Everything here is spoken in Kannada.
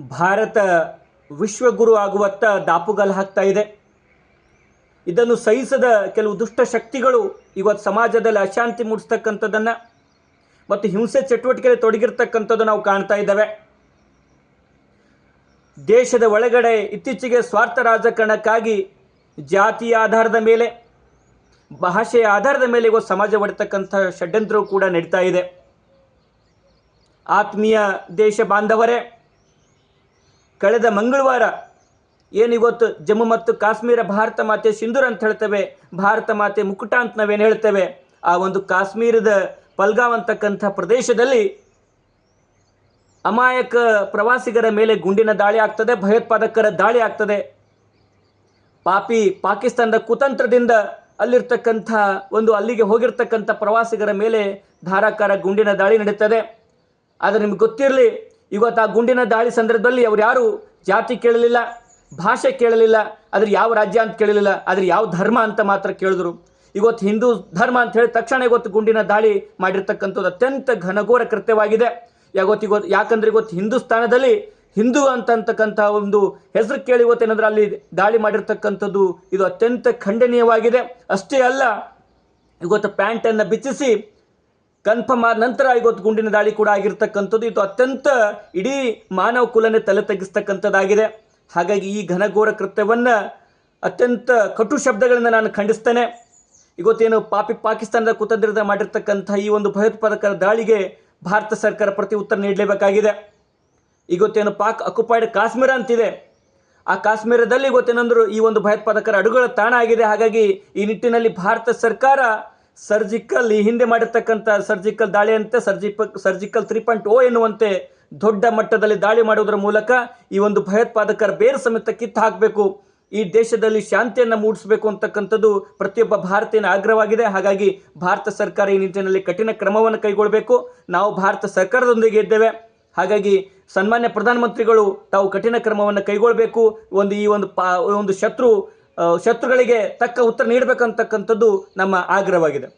ಭಾರತ ವಿಶ್ವಗುರು ಆಗುವತ್ತ ದಾಪುಗಾಲು ಹಾಕ್ತಾ ಇದೆ. ಇದನ್ನು ಸಹಿಸದ ಕೆಲವು ದುಷ್ಟ ಶಕ್ತಿಗಳು ಇವತ್ತು ಸಮಾಜದಲ್ಲಿ ಅಶಾಂತಿ ಮೂಡಿಸ್ತಕ್ಕಂಥದ್ದನ್ನು ಮತ್ತು ಹಿಂಸೆ ಚಟುವಟಿಕೆಯಲ್ಲಿ ತೊಡಗಿರ್ತಕ್ಕಂಥದ್ದು ನಾವು ಕಾಣ್ತಾ ಇದ್ದೇವೆ. ದೇಶದ ಒಳಗಡೆ ಇತ್ತೀಚೆಗೆ ಸ್ವಾರ್ಥ ರಾಜಕಾರಣಕ್ಕಾಗಿ ಜಾತಿಯ ಆಧಾರದ ಮೇಲೆ ಭಾಷೆಯ ಆಧಾರದ ಮೇಲೆ ಇವತ್ತು ಸಮಾಜ ಒಡೆತಕ್ಕಂಥ ಷಡ್ಯಂತ್ರವು ಕೂಡ ನಡೀತಾ ಇದೆ. ಆತ್ಮೀಯ ದೇಶ ಬಾಂಧವರೇ ಕಳೆದ ಮಂಗಳವಾರ ಏನು ಇವತ್ತು ಜಮ್ಮು ಮತ್ತು ಕಾಶ್ಮೀರ ಭಾರತ ಮಾತೆ ಸಿಂಧೂರ್ ಅಂತ ಹೇಳ್ತೇವೆ. ಭಾರತ ಮಾತೆ ಮುಕುಟ ಅಂತ ನಾವೇನು ಹೇಳ್ತೇವೆ? ಆ ಒಂದು ಕಾಶ್ಮೀರದ ಪಲ್ಗಾವ್ ಅಂತಕ್ಕಂಥ ಪ್ರದೇಶದಲ್ಲಿ ಅಮಾಯಕ ಪ್ರವಾಸಿಗರ ಮೇಲೆ ಗುಂಡಿನ ದಾಳಿ ಆಗ್ತದೆ, ಭಯೋತ್ಪಾದಕರ ದಾಳಿ ಆಗ್ತದೆ. ಪಾಪಿ ಪಾಕಿಸ್ತಾನದ ಕುತಂತ್ರದಿಂದ ಅಲ್ಲಿರ್ತಕ್ಕಂಥ ಒಂದು ಅಲ್ಲಿಗೆ ಹೋಗಿರ್ತಕ್ಕಂಥ ಪ್ರವಾಸಿಗರ ಮೇಲೆ ಧಾರಾಕಾರ ಗುಂಡಿನ ದಾಳಿ ನಡೀತದೆ. ಆದರೆ ನಿಮ್ಗೆ ಗೊತ್ತಿರಲಿ ಇವತ್ತು ಆ ಗುಂಡಿನ ದಾಳಿ ಸಂದರ್ಭದಲ್ಲಿ ಅವ್ರು ಯಾರು ಜಾತಿ ಕೇಳಲಿಲ್ಲ, ಭಾಷೆ ಕೇಳಲಿಲ್ಲ, ಅದ್ರ ಯಾವ ರಾಜ್ಯ ಅಂತ ಕೇಳಲಿಲ್ಲ, ಅದ್ರ ಯಾವ ಧರ್ಮ ಅಂತ ಮಾತ್ರ ಕೇಳಿದ್ರು. ಇವತ್ತು ಹಿಂದೂ ಧರ್ಮ ಅಂತ ಹೇಳಿದ ತಕ್ಷಣ ಇವತ್ತು ಗುಂಡಿನ ದಾಳಿ ಮಾಡಿರ್ತಕ್ಕಂಥದ್ದು ಅತ್ಯಂತ ಘನಘೋರ ಕೃತ್ಯವಾಗಿದೆ. ಯಾವತ್ತು ಇವತ್ತು ಯಾಕಂದ್ರೆ ಇವತ್ತು ಹಿಂದೂಸ್ತಾನದಲ್ಲಿ ಹಿಂದೂ ಅಂತಕ್ಕಂಥ ಒಂದು ಹೆಸರು ಕೇಳಿ ಇವತ್ತೇನಾದ್ರೆ ಅಲ್ಲಿ ದಾಳಿ ಮಾಡಿರ್ತಕ್ಕಂಥದ್ದು ಇದು ಅತ್ಯಂತ ಖಂಡನೀಯವಾಗಿದೆ. ಅಷ್ಟೇ ಅಲ್ಲ, ಇವತ್ತು ಪ್ಯಾಂಟನ್ನು ಬಿಚ್ಚಿಸಿ ಕನ್ಫರ್ಮ್ ಆದ ನಂತರ ಇವತ್ತು ಗುಂಡಿನ ದಾಳಿ ಕೂಡ ಆಗಿರ್ತಕ್ಕಂಥದ್ದು. ಇದು ಅತ್ಯಂತ ಇಡೀ ಮಾನವ ಕುಲನೆ ತಲೆ ತಗ್ಗಿಸ್ತಕ್ಕಂಥದ್ದಾಗಿದೆ ಹಾಗಾಗಿ ಈ ಘನಘೋರ ಕೃತ್ಯವನ್ನು ಅತ್ಯಂತ ಕಟು ಶಬ್ದಗಳಿಂದ ನಾನು ಖಂಡಿಸ್ತೇನೆ. ಇವತ್ತೇನು ಪಾಪಿ ಪಾಕಿಸ್ತಾನದ ಕುತಂತ್ರದ ಮಾಡಿರ್ತಕ್ಕಂಥ ಈ ಒಂದು ಭಯೋತ್ಪಾದಕರ ದಾಳಿಗೆ ಭಾರತ ಸರ್ಕಾರ ಪ್ರತಿ ಉತ್ತರ ನೀಡಲೇಬೇಕಾಗಿದೆ. ಇವತ್ತೇನು ಪಾಕ್ ಅಕ್ಯುಪೈಡ್ ಕಾಶ್ಮೀರ ಅಂತಿದೆ. ಆ ಕಾಶ್ಮೀರದಲ್ಲಿ ಇವತ್ತೇನಂದ್ರು ಈ ಒಂದು ಭಯೋತ್ಪಾದಕರ ಅಡುಗಳ ತಾಣ ಆಗಿದೆ. ಹಾಗಾಗಿ ಈ ನಿಟ್ಟಿನಲ್ಲಿ ಭಾರತ ಸರ್ಕಾರ ಸರ್ಜಿಕಲ್, ಈ ಹಿಂದೆ ಮಾಡಿರ್ತಕ್ಕಂಥ ಸರ್ಜಿಕಲ್ ದಾಳಿಯಂತೆ ಸರ್ಜಿಪ, ಸರ್ಜಿಕಲ್ ತ್ರೀ ಪಾಯಿಂಟ್ ಓ ಎನ್ನುವಂತೆ ದೊಡ್ಡ ಮಟ್ಟದಲ್ಲಿ ದಾಳಿ ಮಾಡುವುದರ ಮೂಲಕ ಈ ಒಂದು ಭಯೋತ್ಪಾದಕರ ಬೇರು ಸಮೇತ ಕಿತ್ತು ಹಾಕಬೇಕು. ಈ ದೇಶದಲ್ಲಿ ಶಾಂತಿಯನ್ನು ಮೂಡಿಸಬೇಕು ಅಂತಕ್ಕಂಥದ್ದು ಪ್ರತಿಯೊಬ್ಬ ಭಾರತೀಯನ ಆಗ್ರಹವಾಗಿದೆ. ಹಾಗಾಗಿ ಭಾರತ ಸರ್ಕಾರ ಈ ನಿಟ್ಟಿನಲ್ಲಿ ಕಠಿಣ ಕ್ರಮವನ್ನು ಕೈಗೊಳ್ಳಬೇಕು ನಾವು ಭಾರತ ಸರ್ಕಾರದೊಂದಿಗೆ ಇದ್ದೇವೆ. ಹಾಗಾಗಿ ಸನ್ಮಾನ್ಯ ಪ್ರಧಾನಮಂತ್ರಿಗಳು ತಾವು ಕಠಿಣ ಕ್ರಮವನ್ನು ಕೈಗೊಳ್ಳಬೇಕು ಒಂದು ಈ ಒಂದು ಪಾ, ಒಂದು ಶತ್ರು ಶತ್ರುಗಳಿಗೆ ತಕ್ಕ ಉತ್ತರ ನೀಡಬೇಕಂತಕ್ಕಂಥದ್ದು ನಮ್ಮ ಆಗ್ರಹವಾಗಿದೆ.